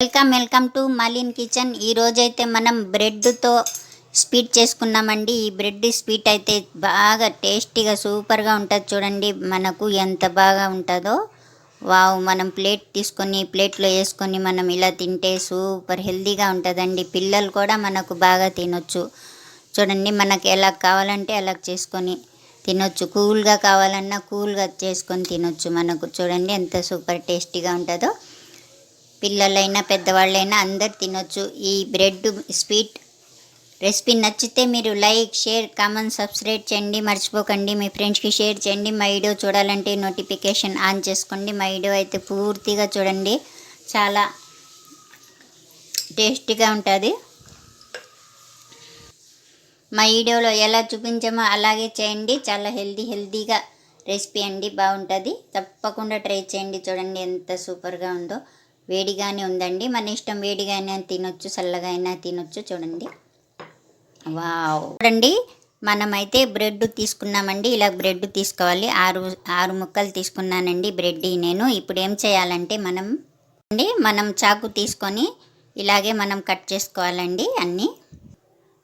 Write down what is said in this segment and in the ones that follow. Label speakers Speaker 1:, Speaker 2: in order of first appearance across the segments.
Speaker 1: Welcome welcome to Malin kitchen. ఈరోజైతే మనం బ్రెడ్తో sweet చేసుకున్నామండి. ఈ బ్రెడ్ స్వీట్ అయితే బాగా టేస్టీగా సూపర్గా ఉంటుంది చూడండి. మనకు ఎంత బాగా ఉంటుందో. వావ్ మనం ప్లేట్ తీసుకొని ప్లేట్లో వేసుకొని మనం ఇలా తింటే సూపర్ హెల్తీగా ఉంటుందండి. పిల్లలు కూడా మనకు బాగా తినొచ్చు. చూడండి మనకు ఎలా కావాలంటే అలా చేసుకొని తినొచ్చు. కూల్గా కావాలన్నా కూల్గా చేసుకొని తినొచ్చు మనకు. చూడండి ఎంత సూపర్ టేస్టీగా ఉంటుందో. పిల్లలైనా పెద్దవాళ్ళైనా అందరు తినొచ్చు. ఈ బ్రెడ్ స్వీట్ రెసిపీ నచ్చితే మీరు లైక్ షేర్ కామెంట్ సబ్స్క్రైబ్ చేయండి. మర్చిపోకండి. మీ ఫ్రెండ్స్కి షేర్ చేయండి. మా వీడియో చూడాలంటే నోటిఫికేషన్ ఆన్ చేసుకోండి. మా వీడియో అయితే పూర్తిగా చూడండి. చాలా టేస్టీగా ఉంటుంది. మా వీడియోలో ఎలా చూపించామో అలాగే చేయండి. చాలా హెల్దీ హెల్దీగా రెసిపీ అండి. బాగుంటుంది. తప్పకుండా ట్రై చేయండి. చూడండి ఎంత సూపర్గా ఉందో. వేడిగానే ఉందండి. మన ఇష్టం వేడిగానే తినొచ్చు చల్లగా అయినా తినొచ్చు చూడండి. వావ్. చూడండి మనమైతే బ్రెడ్ తీసుకున్నామండి. ఇలా బ్రెడ్ తీసుకోవాలి. ఆరు ఆరు ముక్కలు తీసుకున్నానండి బ్రెడ్ నేను. ఇప్పుడు ఏం చేయాలంటే మనం అండి మనం చాకు తీసుకొని ఇలాగే మనం కట్ చేసుకోవాలండి అన్నీ.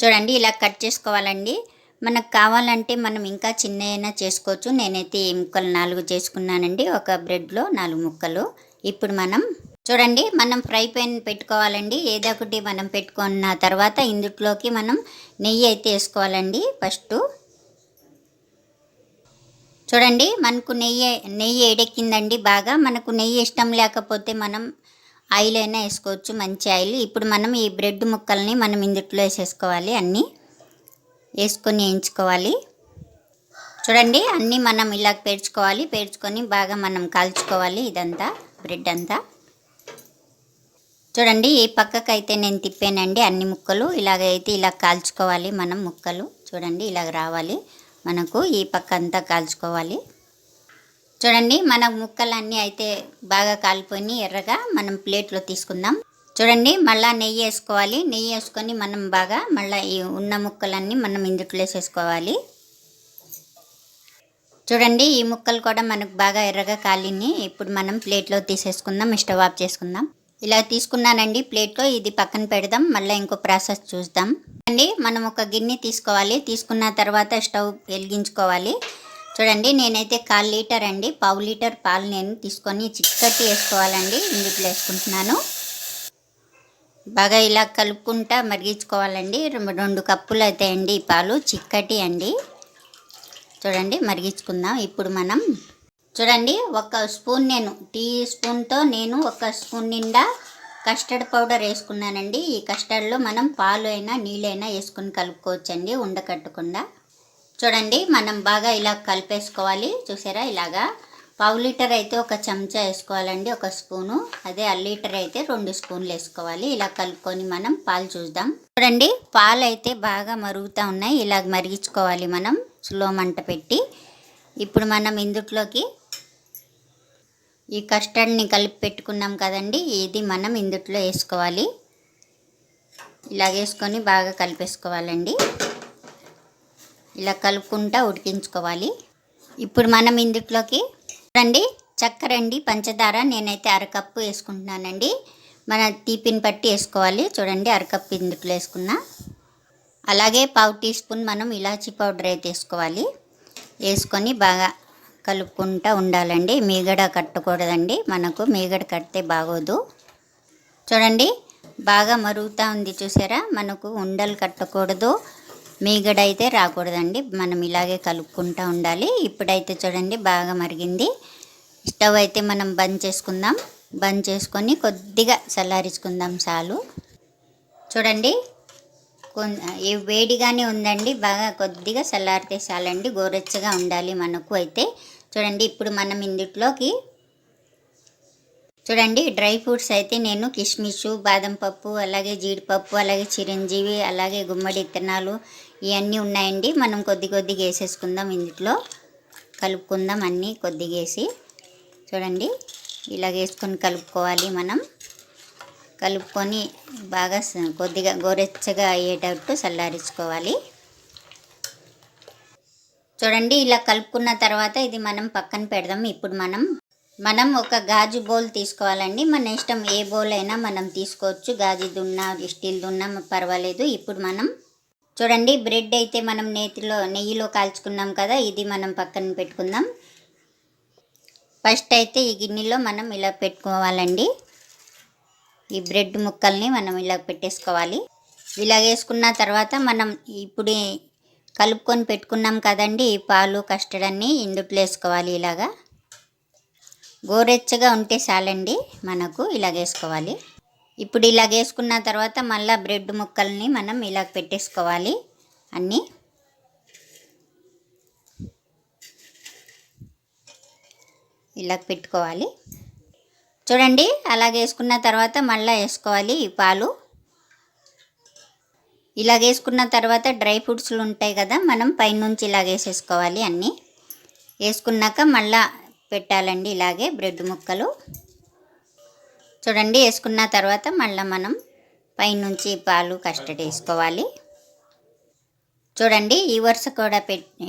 Speaker 1: చూడండి ఇలా కట్ చేసుకోవాలండి. మనకు కావాలంటే మనం ఇంకా చిన్న అయినా చేసుకోవచ్చు. నేనైతే ఈ ముక్కలు నాలుగు చేసుకున్నానండి. ఒక బ్రెడ్లో నాలుగు ముక్కలు. ఇప్పుడు మనం చూడండి మనం ఫ్రై పాన్ పెట్టుకోవాలండి. ఏదో ఒకటి మనం పెట్టుకున్న తర్వాత ఇందుట్లోకి మనం నెయ్యి అయితే వేసుకోవాలండి ఫస్ట్. చూడండి మనకు నెయ్యి నెయ్యి ఏడెక్కిందండి బాగా. మనకు నెయ్యి ఇష్టం లేకపోతే మనం ఆయిల్ అయినా వేసుకోవచ్చు మంచి ఆయిల్. ఇప్పుడు మనం ఈ బ్రెడ్ ముక్కల్ని మనం ఇందుట్లో వేసేసుకోవాలి. అన్నీ వేసుకొని వేయించుకోవాలి. చూడండి అన్నీ మనం ఇలా పేర్చుకోవాలి. పేర్చుకొని బాగా మనం కాల్చుకోవాలి ఇదంతా బ్రెడ్ అంతా. చూడండి ఈ పక్కకైతే నేను తిప్పానండి అన్ని ముక్కలు. ఇలాగైతే ఇలా కాల్చుకోవాలి మనం ముక్కలు. చూడండి ఇలాగ రావాలి మనకు. ఈ పక్క అంతా కాల్చుకోవాలి. చూడండి మన ముక్కలన్నీ అయితే బాగా కాలిపోయి ఎర్రగా. మనం ప్లేట్లో తీసుకుందాం. చూడండి మళ్ళీ నెయ్యి వేసుకోవాలి. నెయ్యి వేసుకొని మనం బాగా మళ్ళీ ఈ ఉన్న ముక్కలన్నీ మనం ఇందుట్లో వేసేసుకోవాలి చూడండి ఈ ముక్కలు కూడా మనకు బాగా ఎర్రగా కాలిని ఇప్పుడు మనం ప్లేట్లో తీసేసుకుందాం స్టవ్ ఆఫ్ చేసుకుందాం. ఇలా తీసుకున్నానండి ప్లేట్లో. ఇది పక్కన పెడదాం. మళ్ళీ ఇంకో ప్రాసెస్ చూద్దాం. అండి మనం ఒక గిన్నె తీసుకోవాలి. తీసుకున్న తర్వాత స్టవ్ వెలిగించుకోవాలి. చూడండి నేనైతే కాల్ లీటర్ అండి పావు లీటర్ పాలు నేను తీసుకొని చిక్కటి వేసుకోవాలండి. ఇందులో వేసుకుంటున్నాను. బాగా ఇలా కలుపుకుంటా మరిగించుకోవాలండి. రెండు కప్పులు అవుతాయండి అండి పాలు. చిక్కటి అండి. చూడండి మరిగించుకుందాం. ఇప్పుడు మనం చూడండి ఒక స్పూన్ నేను టీ స్పూన్తో నేను ఒక స్పూన్ నిండా కస్టర్డ్ పౌడర్ వేసుకున్నానండి. ఈ కస్టర్డ్లో మనం పాలు అయినా నీళ్ళైనా వేసుకొని కలుపుకోవచ్చండి ఉండకట్టకుండా చూడండి మనం బాగా ఇలా కలిపేసుకోవాలి. చూసారా? ఇలాగా పావు లీటర్ అయితే ఒక చెంచా వేసుకోవాలండి ఒక స్పూను. అదే అర లీటర్ అయితే రెండు స్పూన్లు వేసుకోవాలి. ఇలా కలుపుకొని మనం పాలు చూద్దాం. చూడండి పాలు అయితే బాగా మరుగుతూ ఉన్నాయి. ఇలా మరిగించుకోవాలి మనం స్లో మంట పెట్టి. ఇప్పుడు మనం ఇందుట్లోకి ఈ కస్టర్డ్ని కలిపి పెట్టుకున్నాం కదండి ఇది మనం ఇందుట్లో వేసుకోవాలి. ఇలా వేసుకొని బాగా కలిపేసుకోవాలండి. ఇలా కలుపుకుంటా ఉడికించుకోవాలి. ఇప్పుడు మనం ఇందుట్లోకి రండి చక్కెర అండి పంచదార నేనైతే అరకప్పు వేసుకుంటున్నానండి. మన తీపిని పట్టి వేసుకోవాలి. చూడండి అరకప్పు ఇందుట్లో వేసుకున్నా. అలాగే పావు టీ స్పూన్ మనం ఇలాచీ పౌడర్ అయితే వేసుకోవాలి. వేసుకొని బాగా కలుపుకుంటూ ఉండాలండి. మీగడ కట్టకూడదండి. మనకు మీగడ కడితే బాగోదు. చూడండి బాగా మరుగుతూ ఉంది చూసారా? మనకు ఉండలు కట్టకూడదు. మీగడ అయితే రాకూడదండి. మనం ఇలాగే కలుపుకుంటూ ఉండాలి. ఇప్పుడైతే చూడండి బాగా మరిగింది. స్టవ్ అయితే మనం బంద్ చేసుకుందాం. బంద్ చేసుకొని కొద్దిగా చల్లారించుకుందాం చాలు. చూడండి వేడిగానే ఉందండి. బాగా కొద్దిగా చల్లారితే చాలండి గోరెచ్చగా ఉండాలి మనకు అయితే. చూడండి ఇప్పుడు మనం ఇందుట్లోకి చూడండి డ్రై ఫ్రూట్స్ అయితే నేను కిస్మిస్ బాదం పప్పు అలాగే జీడిపప్పు అలాగే చిరంజీవి అలాగే గుమ్మడి విత్తనాలు ఇవన్నీ ఉన్నాయండి. మనం కొద్ది కొద్దిగా వేసేసుకుందాం ఇందులో కలుపుకుందాం అన్నీ కొద్దిగా వేసి. చూడండి ఇలా వేసుకొని కలుపుకోవాలి మనం. కలుపుకొని బాగా కొద్దిగా గోరెచ్చగా అయ్యేటట్టు చల్లారించుకోవాలి. చూడండి ఇలా కలుపుకున్న తర్వాత ఇది మనం పక్కన పెడదాం. ఇప్పుడు మనం మనం ఒక గాజు బౌల్ తీసుకోవాలండి. మన ఇష్టం ఏ బౌల్ అయినా మనం తీసుకోవచ్చు. గాజు దున్నా స్టీల్ దున్నా పర్వాలేదు. ఇప్పుడు మనం చూడండి బ్రెడ్ అయితే మనం నేతిలో నెయ్యిలో కాల్చుకున్నాం కదా ఇది మనం పక్కన పెట్టుకుందాం. ఫస్ట్ అయితే ఈ గిన్నెలో మనం ఇలా పెట్టుకోవాలండి. ఈ బ్రెడ్ ముక్కల్ని మనం ఇలా పెట్టేసుకోవాలి. ఇలా వేసుకున్న తర్వాత మనం ఇప్పుడు కలుపుకొని పెట్టుకున్నాం కదండి ఈ పాలు కస్టర్డ్ అన్నీ ఇందుట్లో వేసుకోవాలి ఇలాగా. గోరెచ్చగా ఉంటే చాలండి మనకు ఇలా వేసుకోవాలి. ఇప్పుడు ఇలా వేసుకున్న తర్వాత మళ్ళీ బ్రెడ్ ముక్కల్ని మనం ఇలా పెట్టేసుకోవాలి అన్నీ. ఇలా పెట్టుకోవాలి. చూడండి అలాగ వేసుకున్న తర్వాత మళ్ళీ వేసుకోవాలి ఈ పాలు. ఇలాగ వేసుకున్న తర్వాత డ్రై ఫ్రూట్స్లు ఉంటాయి కదా మనం పైనుంచి ఇలాగ వేసేసుకోవాలి అన్నీ. వేసుకున్నాక మళ్ళా పెట్టాలండి ఇలాగే బ్రెడ్ ముక్కలు. చూడండి వేసుకున్న తర్వాత మళ్ళీ మనం పైనుంచి పాలు కస్టర్డ్ వేసుకోవాలి. చూడండి ఈ వరుస కూడా పెట్టి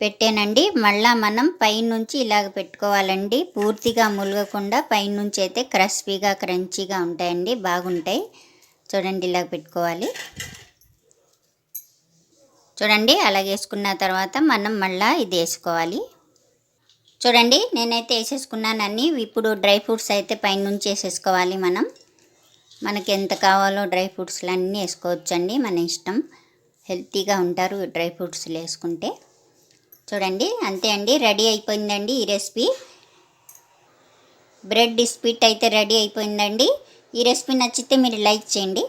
Speaker 1: పెట్టానండి. మళ్ళా మనం పైనుంచి ఇలాగ పెట్టుకోవాలండి. పూర్తిగా ములగకుండా పైనుంచి అయితే క్రస్పీగా క్రంచీగా ఉంటాయండి. బాగుంటాయి. చూడండి ఇలాగ పెట్టుకోవాలి. చూడండి అలాగ వేసుకున్న తర్వాత మనం మళ్ళీ ఇది వేసుకోవాలి. చూడండి నేనైతే వేసేసుకున్నానని ఇప్పుడు డ్రై ఫ్రూట్స్ అయితే పైనుంచి వేసేసుకోవాలి మనం. మనకి ఎంత కావాలో డ్రై ఫ్రూట్స్లు అన్నీ వేసుకోవచ్చండి మన ఇష్టం. హెల్తీగా ఉంటారు డ్రై ఫ్రూట్స్లు వేసుకుంటే. చూడండి అంతే అండి రెడీ అయిపోయిందండి ఈ రెసిపీ. బ్రెడ్ స్పీట్ అయితే రెడీ అయిపోయిందండి. ఈ రెసిపీ నచ్చితే మీరు లైక్ చేయండి.